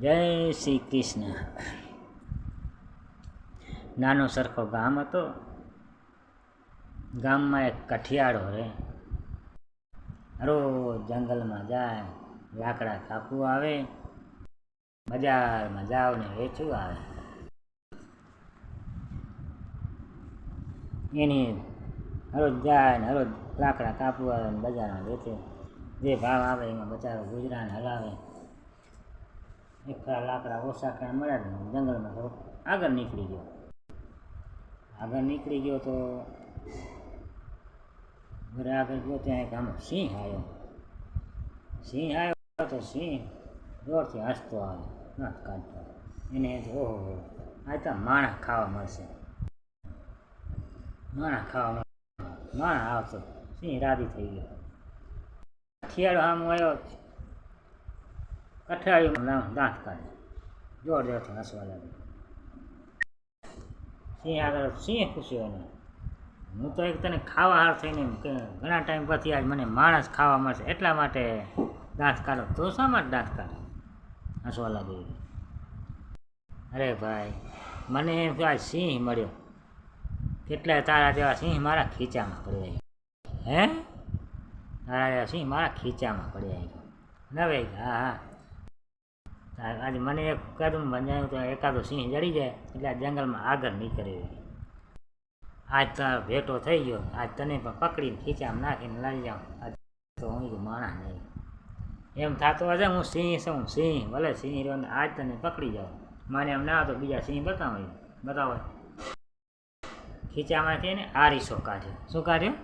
જય શ્રી કૃષ્ણ. નાનો સરખો ગામ હતો. ગામમાં એક કઠિયાળો રહે. રોજ જંગલમાં જાય, લાકડા કાપવું આવે, બજારમાં જાવ ને વેચવું આવે. એની હરોજ જાય ને હરોજ લાકડા કાપવું આવે ને બજારમાં વેચે. જે ભાવ આવે એમાં બચારો ગુજરાન હલાવે. એક ફેરા લાકડા ઓછા કાંઈ મળ્યા જ નહીં. જંગલમાં થોડુંક આગળ નીકળી ગયો. આગળ નીકળી ગયો તો ઘરે આગળ ગયો ત્યાં એક આમ સિંહ આવ્યો. સિંહ આવ્યો તો સિંહ જોરથી હસતો આવે નાથ કાઢતો. એને ઓહો, આ તો માણસ ખાવા મળશે. માણસ ખાવા મળશે. માણસ આવતો. સિંહ રાજી થઈ ગયો. શિયાળો આમ આવ્યો કઠિયાળીમાં નામ દાંત કાઢે. જોર જોરથી હસવા લાગ્યો સિંહ આગળ, સિંહ પૂછ્યો એને હું તો એક તને ખાવા હાર થઈને ઘણા ટાઈમ પછી આજ મને માણસ ખાવા મળશે, એટલા માટે દાંત કાઢો. તો શા માટે દાંત કાઢો? હસવા લાગ્યું અરે ભાઈ, મને એમ કે આ સિંહ મળ્યો. કેટલાય તારા જેવા સિંહ મારા ખીચામાં પડ્યા હે? તારા જેવા સિંહ મારા ખીચામાં પડ્યા નવે, હા હા. આજે મને એક કદમ બંધાયું તો એકાદો સિંહ જડી જાય, એટલે આ જંગલમાં આગળ નીકળે આજ તો ભેટો થઈ ગયો, આજ તને પણ પકડીને ખીચામાં નાખીને લઈ જાઉં આજ તો હું માણસ નહીં. એમ થતો હશે, હું સિંહ છું સિંહ, ભલે સિંહ રહ્યો ને આજ તને પકડી જાઉં મને એમ ના તો બીજા સિંહ બતાવો બતાવો. ખીચામાંથી એને આરીસો કાઢ્યો. શું કાઢ્યો?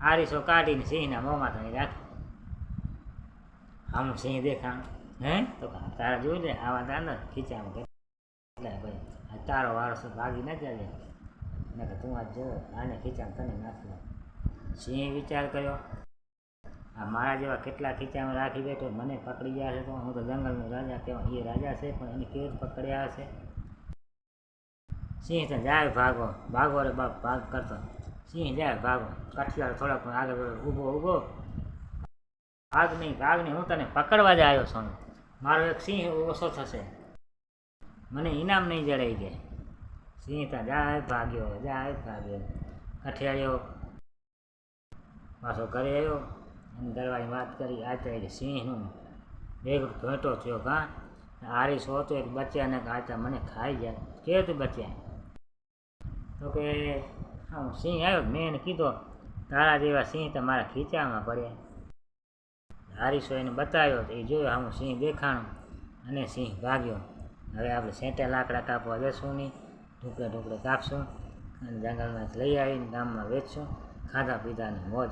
આરીસો કાઢીને સિંહના મોંમાં તમે રાખ્યો. આમ સિંહ દેખાણ. હે? તો તારા જોઈ લે, આવા દાંડા ખીચામાં કેટલા ભાઈ, આ તારો વારસો ભાગી ના જાય. ને કે તું આજ જો, આને ખીચામાં તને નાખી સિંહ વિચાર કર્યો, આ મારા જેવા કેટલા ખીચામાં રાખી બેઠો, મને પકડી ગયા છે તો હું તો જંગલનો રાજા કહેવાય, એ રાજા છે, પણ એની કેવી પકડ્યા હશે? સિંહ તો જાય ભાગો ભાગો રે બાપ, ભાગ કરતો. સિંહ જાય ભાગો કઠિયાર થોડાક આગળ ઊભો ઊભો. ભાગ નહીં ભાગ નહીં, હું તને પકડવા જ આવ્યો છું. મારો એક સિંહ ઓછો થશે. મને ઇનામ નહીં જડાઈ જાય સિંહ તો જાય ભાગ્યો જાય ભાગ્યો. કઠિયાળ્યો પાછો ઘરે આવ્યો અને દરવાની વાત કરી, આ તો સિંહનું એક ભેટો થયો કાં? આરીસ હોતો એક બચ્યાને કે આ મને ખાઈ જાય. કે તું બચ્યા તો કે હા સિંહ આવ્યો? મેં એને કીધો, તારા જેવા સિંહ તો મારા ખીચામાં પડ્યા. હારીસો એને બતાવ્યો તો એ જોયો, આમ સિંહ દેખાણું. અને સિંહ ભાગ્યો. હવે આપણે સેંટે લાકડા કાપવા જશું નહીં. ટુકડે ટુકડે કાપશું અને જંગલમાં લઈ આવીને ગામમાં વેચશું. ખાધા પીધાની મોજ.